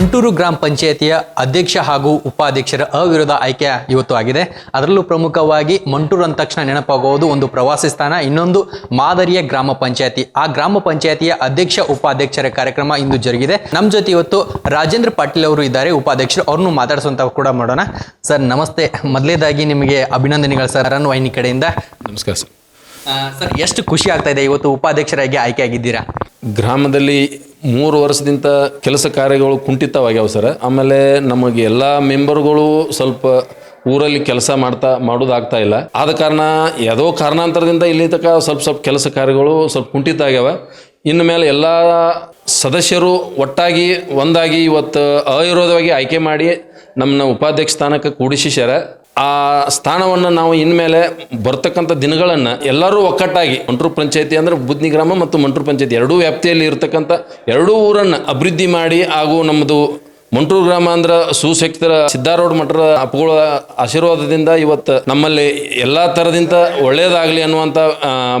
ಮಂಟೂರು ಗ್ರಾಮ ಪಂಚಾಯತಿಯ ಅಧ್ಯಕ್ಷ ಹಾಗೂ ಉಪಾಧ್ಯಕ್ಷರ ಅವಿರೋಧ ಆಯ್ಕೆ ಇವತ್ತು ಆಗಿದೆ. ಅದರಲ್ಲೂ ಪ್ರಮುಖವಾಗಿ ಮಂಟೂರು ಅಂದ ತಕ್ಷಣ ನೆನಪಾಗುವುದು ಒಂದು ಪ್ರವಾಸಿ ಸ್ಥಾನ ಇನ್ನೊಂದು ಮಾದರಿಯ ಗ್ರಾಮ ಪಂಚಾಯತಿ. ಆ ಗ್ರಾಮ ಪಂಚಾಯತಿಯ ಅಧ್ಯಕ್ಷ ಉಪಾಧ್ಯಕ್ಷರ ಕಾರ್ಯಕ್ರಮ ಇಂದು ಜರುಗಿದೆ. ನಮ್ಮ ಜೊತೆ ಇವತ್ತು ರಾಜೇಂದ್ರ ಪಾಟೀಲ್ ಅವರು ಇದ್ದಾರೆ. ಉಪಾಧ್ಯಕ್ಷರು ಅವ್ರನ್ನು ಮಾತಾಡಿಸುವಂತ ಕೂಡ ಮಾಡೋಣ. ಸರ್ ನಮಸ್ತೆ. ಮೊದಲೇದಾಗಿ ನಿಮಗೆ ಅಭಿನಂದನೆಗಳು ಸರ್ ಅರನ್ ವಾಹಿನಿ ಕಡೆಯಿಂದ. ನಮಸ್ಕಾರ ಸರ್. ಸರ್ ಎಷ್ಟು ಖುಷಿ ಆಗ್ತಾ ಇದೆ ಇವತ್ತು ಉಪಾಧ್ಯಕ್ಷರಾಗಿ ಆಯ್ಕೆ ಆಗಿದ್ದೀರಾ? ಗ್ರಾಮದಲ್ಲಿ ಮೂರು ವರ್ಷದಿಂದ ಕೆಲಸ ಕಾರ್ಯಗಳು ಕುಂಠಿತವಾಗ್ಯಾವ ಸರ್. ಆಮೇಲೆ ನಮಗೆ ಎಲ್ಲ ಮೆಂಬರ್ಗಳು ಸ್ವಲ್ಪ ಊರಲ್ಲಿ ಕೆಲಸ ಮಾಡ್ತಾ, ಮಾಡೋದಾಗ್ತಾ ಇಲ್ಲ. ಆದ ಕಾರಣ ಯಾವುದೋ ಕಾರಣಾಂತರದಿಂದ ಇಲ್ಲಿ ತನಕ ಸ್ವಲ್ಪ ಸ್ವಲ್ಪ ಕೆಲಸ ಕಾರ್ಯಗಳು ಸ್ವಲ್ಪ ಕುಂಠಿತ ಆಗ್ಯಾವ ಇನ್ನು ಮೇಲೆ ಎಲ್ಲ ಸದಸ್ಯರು ಒಟ್ಟಾಗಿ, ಒಂದಾಗಿ ಇವತ್ತು ಅವಿರೋಧವಾಗಿ ಆಯ್ಕೆ ಮಾಡಿ ನಮ್ಮನ್ನ ಉಪಾಧ್ಯಕ್ಷ ಸ್ಥಾನಕ್ಕೆ ಕೂಡಿಸಿಸ್ಯಾರ. ಆ ಸ್ಥಾನವನ್ನು ನಾವು ಇನ್ಮೇಲೆ ಬರ್ತಕ್ಕಂಥ ದಿನಗಳನ್ನು ಎಲ್ಲರೂ ಒಕ್ಕಟ್ಟಾಗಿ, ಮಂಟ್ರು ಪಂಚಾಯತಿ ಅಂದ್ರೆ ಬುದ್ನಿ ಗ್ರಾಮ ಮತ್ತು ಮಂಟ್ರು ಪಂಚಾಯತಿ ಎರಡೂ ವ್ಯಾಪ್ತಿಯಲ್ಲಿ ಇರತಕ್ಕಂಥ ಎರಡೂ ಊರನ್ನು ಅಭಿವೃದ್ಧಿ ಮಾಡಿ ಹಾಗೂ ನಮ್ಮದು ಮಂಟ್ರು ಗ್ರಾಮ ಅಂದ್ರ ಸುಶಕ್ತರ ಸಿದ್ದಾರೂಢ ಮಠದ ಅಪ್ಪುಗಳ ಆಶೀರ್ವಾದದಿಂದ ಇವತ್ತು ನಮ್ಮಲ್ಲಿ ಎಲ್ಲಾ ತರದಿಂದ ಒಳ್ಳೆಯದಾಗಲಿ ಅನ್ನುವಂಥ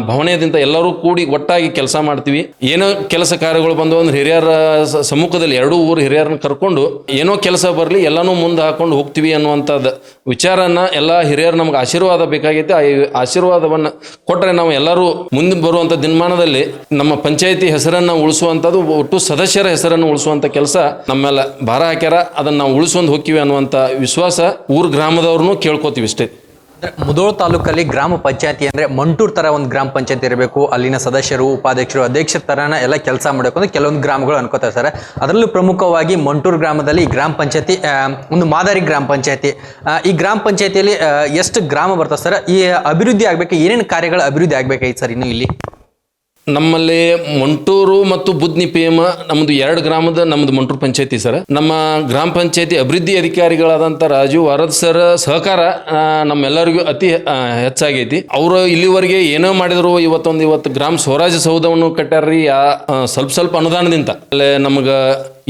ಭವನದಿಂದ ಎಲ್ಲರೂ ಕೂಡಿ ಒಟ್ಟಾಗಿ ಕೆಲಸ ಮಾಡ್ತೀವಿ. ಏನೋ ಕೆಲಸ ಕಾರ್ಯಗಳು ಬಂದು ಅಂದ್ರೆ ಹಿರಿಯರ ಸಮ್ಮುಖದಲ್ಲಿ ಎರಡೂ ಊರು ಹಿರಿಯರನ್ನ ಕರ್ಕೊಂಡು ಏನೋ ಕೆಲಸ ಬರಲಿ ಎಲ್ಲನೂ ಮುಂದೆ ಹಾಕೊಂಡು ಹೋಗ್ತೀವಿ ಅನ್ನುವಂಥದ್ದು ವಿಚಾರನ ಎಲ್ಲ ಹಿರಿಯರು ನಮ್ಗೆ ಆಶೀರ್ವಾದ ಬೇಕಾಗೈತೆ. ಆ ಆಶೀರ್ವಾದವನ್ನು ಕೊಟ್ಟರೆ ನಾವು ಎಲ್ಲರೂ ಮುಂದೆ ಬರುವಂಥ ದಿನಮಾನದಲ್ಲಿ ನಮ್ಮ ಪಂಚಾಯಿತಿ ಹೆಸರನ್ನು ಉಳಿಸುವಂಥದ್ದು ಒಟ್ಟು ಸದಸ್ಯರ ಹೆಸರನ್ನು ಉಳಿಸುವಂಥ ಕೆಲಸ ನಮ್ಮೆಲ್ಲ ಭಾರ ಹಾಕ್ಯಾರ, ಅದನ್ನು ನಾವು ಉಳಿಸ್ಕೊಂಡು ಹೋಗ್ತೀವಿ ಅನ್ನುವಂಥ ವಿಶ್ವಾಸ ಊರ್ ಗ್ರಾಮದವ್ರನ್ನೂ ಕೇಳ್ಕೊತೀವಿ ಇಷ್ಟೇ ಮುದೋಳ ತಾಲೂಕಲ್ಲಿ ಗ್ರಾಮ ಪಂಚಾಯತಿ ಅಂದ್ರೆ ಮಂಟೂರ್ ತರ ಒಂದು ಗ್ರಾಮ ಪಂಚಾಯತಿ ಇರಬೇಕು. ಅಲ್ಲಿನ ಸದಸ್ಯರು, ಉಪಾಧ್ಯಕ್ಷರು, ಅಧ್ಯಕ್ಷರ ತರನ ಎಲ್ಲ ಕೆಲಸ ಮಾಡಬೇಕು ಅಂದ್ರೆ ಕೆಲವೊಂದು ಗ್ರಾಮಗಳು ಅನ್ಕೋತಾರೆ ಸರ್. ಅದರಲ್ಲೂ ಪ್ರಮುಖವಾಗಿ ಮಂಟೂರ್ ಗ್ರಾಮದಲ್ಲಿ ಗ್ರಾಮ ಪಂಚಾಯತಿ ಒಂದು ಮಾದರಿ ಗ್ರಾಮ ಪಂಚಾಯತಿ. ಈ ಗ್ರಾಮ ಪಂಚಾಯತಿಯಲ್ಲಿ ಎಷ್ಟು ಗ್ರಾಮ ಬರ್ತದೆ ಸರ್? ಈ ಅಭಿವೃದ್ಧಿ ಆಗ್ಬೇಕು, ಏನೇನು ಕಾರ್ಯಗಳು ಅಭಿವೃದ್ಧಿ ಆಗ್ಬೇಕಾಯ್ತು ಸರ್ ಇನ್ನು ಇಲ್ಲಿ? ನಮ್ಮಲ್ಲಿ ಮಂಟೂರು ಮತ್ತು ಬುದ್ನಿ ಪೇಮ ನಮ್ಮದು ಎರಡು ಗ್ರಾಮದ ನಮ್ಮದು ಮಂಟೂರು ಪಂಚಾಯತಿ ಸರ್. ನಮ್ಮ ಗ್ರಾಮ ಪಂಚಾಯತಿ ಅಭಿವೃದ್ಧಿ ಅಧಿಕಾರಿಗಳಾದಂಥ ರಾಜು ವರದ್ ಸರ್ ಸಹಕಾರ ನಮ್ಮೆಲ್ಲರಿಗೂ ಅತಿ ಹೆಚ್ಚಾಗೈತಿ. ಅವರು ಇಲ್ಲಿವರೆಗೆ ಏನೋ ಮಾಡಿದ್ರು, ಇವತ್ತೊಂದು ಇವತ್ತು ಗ್ರಾಮ ಸ್ವರಾಜ್ಯ ಸೌಧವನ್ನು ಕಟ್ಟಾರ್ರಿ ಸ್ವಲ್ಪ ಸ್ವಲ್ಪ ಅನುದಾನದಿಂದ. ಅಲ್ಲೇ ನಮಗೆ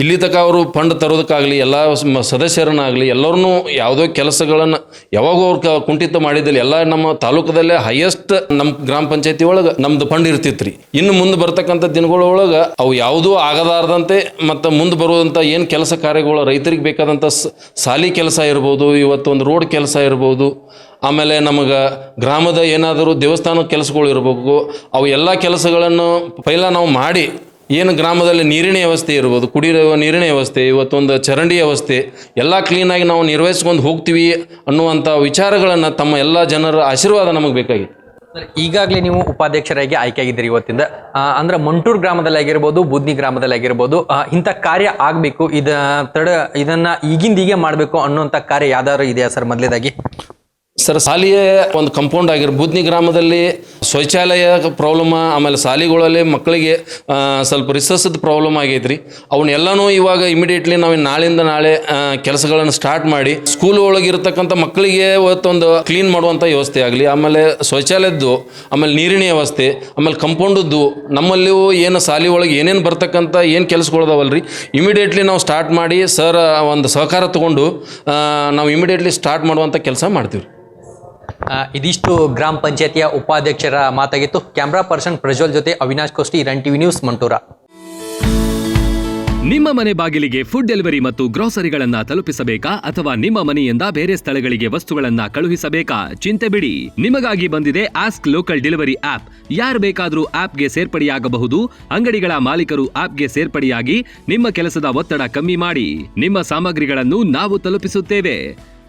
ಇಲ್ಲಿ ತನಕ ಅವರು ಫಂಡ್ ತರೋದಕ್ಕಾಗಲಿ, ಎಲ್ಲ ಸದಸ್ಯರನ್ನಾಗಲಿ, ಎಲ್ಲರನ್ನೂ ಯಾವುದೋ ಕೆಲಸಗಳನ್ನು ಯಾವಾಗೂ ಅವ್ರು ಕುಂಠಿತ ಮಾಡಿದ್ದಿಲ್ಲ. ಎಲ್ಲ ನಮ್ಮ ತಾಲೂಕದಲ್ಲೇ ಹೈಯೆಸ್ಟ್ ನಮ್ಮ ಗ್ರಾಮ ಪಂಚಾಯತಿ ಒಳಗೆ ನಮ್ದು ಫಂಡ್ ಇರ್ತಿತ್ರಿ. ಇನ್ನು ಮುಂದೆ ಬರ್ತಕ್ಕಂಥ ದಿನಗಳೊಳಗೆ ಅವು ಯಾವುದೂ ಆಗದಾರ್ದಂತೆ ಮತ್ತು ಮುಂದೆ ಬರುವಂಥ ಏನು ಕೆಲಸ ಕಾರ್ಯಗಳು ರೈತರಿಗೆ ಬೇಕಾದಂಥ ಸಾಲಿ ಕೆಲಸ ಇರ್ಬೋದು ಇವತ್ತೊಂದು ರೋಡ್ ಕೆಲಸ ಇರ್ಬೋದು, ಆಮೇಲೆ ನಮಗೆ ಗ್ರಾಮದ ಏನಾದರೂ ದೇವಸ್ಥಾನ ಕೆಲಸಗಳು ಇರಬೇಕು, ಅವು ಎಲ್ಲ ಕೆಲಸಗಳನ್ನು ಪೈಲ ನಾವು ಮಾಡಿ ಏನು ಗ್ರಾಮದಲ್ಲಿ ನೀರಿನ ವ್ಯವಸ್ಥೆ ಇರ್ಬೋದು, ಕುಡಿಯುವ ನೀರಿನ ವ್ಯವಸ್ಥೆ, ಇವತ್ತೊಂದು ಚರಂಡಿ ವ್ಯವಸ್ಥೆ, ಎಲ್ಲ ಕ್ಲೀನಾಗಿ ನಾವು ನಿರ್ವಹಿಸ್ಕೊಂಡು ಹೋಗ್ತೀವಿ ಅನ್ನುವಂಥ ವಿಚಾರಗಳನ್ನು ತಮ್ಮ ಎಲ್ಲ ಜನರ ಆಶೀರ್ವಾದ ನಮಗೆ ಬೇಕಾಗಿತ್ತು. ಈಗಾಗಲೇ ನೀವು ಉಪಾಧ್ಯಕ್ಷರಾಗಿ ಆಯ್ಕೆ ಆಗಿದ್ದೀರಿ ಇವತ್ತಿಂದ ಅಂದ್ರೆ ಮಂಟೂರ್ ಗ್ರಾಮದಲ್ಲಿ ಆಗಿರ್ಬೋದು, ಬುದ್ನಿ ಗ್ರಾಮದಲ್ಲಿ ಆಗಿರ್ಬೋದು ಇಂಥ ಕಾರ್ಯ ಆಗಬೇಕು, ಇದ, ತಡ, ಇದನ್ನ ಈಗಿಂದ ಹೀಗೆ ಮಾಡಬೇಕು ಅನ್ನುವಂಥ ಕಾರ್ಯ ಯಾವ್ದಾದ್ರು ಇದೆಯಾ ಸರ್ ಮೊದಲೇದಾಗಿ ಸರ್ ಶಾಲೆಯೇ ಒಂದು ಕಂಪೌಂಡ್ ಆಗಿರ್ ಬುದ್ನಿ ಗ್ರಾಮದಲ್ಲಿ ಶೌಚಾಲಯ ಪ್ರಾಬ್ಲಮ್ ಆಮೇಲೆ ಶಾಲೆಗಳಲ್ಲಿ ಮಕ್ಕಳಿಗೆ ಸ್ವಲ್ಪ ರಿಸರ್ಸದ ಪ್ರಾಬ್ಲಮ್ ಆಗೈತ್ರಿ. ಅವನ್ನೆಲ್ಲನೂ ಇವಾಗ ಇಮಿಡಿಯೇಟ್ಲಿ ನಾವು ನಾಳಿಂದ ನಾಳೆ ಕೆಲಸಗಳನ್ನು ಸ್ಟಾರ್ಟ್ ಮಾಡಿ ಸ್ಕೂಲ್ ಒಳಗಿರ್ತಕ್ಕಂಥ ಮಕ್ಕಳಿಗೆ ಇವತ್ತೊಂದು ಕ್ಲೀನ್ ಮಾಡುವಂಥ ವ್ಯವಸ್ಥೆ ಆಗಲಿ, ಆಮೇಲೆ ಶೌಚಾಲಯದ್ದು, ಆಮೇಲೆ ನೀರಿನ ವ್ಯವಸ್ಥೆ, ಆಮೇಲೆ ಕಂಪೌಂಡದ್ದು ನಮ್ಮಲ್ಲಿಯೂ ಏನು ಶಾಲೆ ಒಳಗೆ ಏನೇನು ಬರ್ತಕ್ಕಂಥ ಏನು ಕೆಲಸಗಳದಾವಲ್ರಿ ಇಮಿಡಿಯೇಟ್ಲಿ ನಾವು ಸ್ಟಾರ್ಟ್ ಮಾಡಿ ಸರ್ ಒಂದು ಸಹಕಾರ ತಗೊಂಡು ನಾವು ಇಮಿಡಿಯೇಟ್ಲಿ ಸ್ಟಾರ್ಟ್ ಮಾಡುವಂಥ ಕೆಲಸ ಮಾಡ್ತೀವಿ ಇದಿಷ್ಟು ಗ್ರಾಮ ಪಂಚಾಯತಿಯ ಉಪಾಧ್ಯಕ್ಷರ ಮಾತಾಗಿತ್ತು. ಕ್ಯಾಮ್ರಾ ಪರ್ಸನ್ ಪ್ರಜ್ವಲ್ ಜೊತೆ Avinash Koshti run TV news Mantur. ನಿಮ್ಮ ಮನೆ ಬಾಗಿಲಿಗೆ ಫುಡ್ ಡೆಲಿವರಿ ಮತ್ತು ಗ್ರೋಸರಿಗಳನ್ನು ತಲುಪಿಸಬೇಕಾ ಅಥವಾ ನಿಮ್ಮ ಮನೆಯಿಂದ ಬೇರೆ ಸ್ಥಳಗಳಿಗೆ ವಸ್ತುಗಳನ್ನು ಕಳುಹಿಸಬೇಕಾ? ಚಿಂತೆ ಬಿಡಿ. ನಿಮಗಾಗಿ ಬಂದಿದೆ ಆಸ್ಕ್ ಲೋಕಲ್ ಡೆಲಿವರಿ ಆಪ್ ಯಾರು ಬೇಕಾದರೂ ಆಪ್ಗೆ ಸೇರ್ಪಡೆಯಾಗಬಹುದು. ಅಂಗಡಿಗಳ ಮಾಲೀಕರು ಆಪ್ಗೆ ಸೇರ್ಪಡೆಯಾಗಿ ನಿಮ್ಮ ಕೆಲಸದ ಒತ್ತಡ ಕಮ್ಮಿ ಮಾಡಿ. ನಿಮ್ಮ ಸಾಮಗ್ರಿಗಳನ್ನು ನಾವು ತಲುಪಿಸುತ್ತೇವೆ.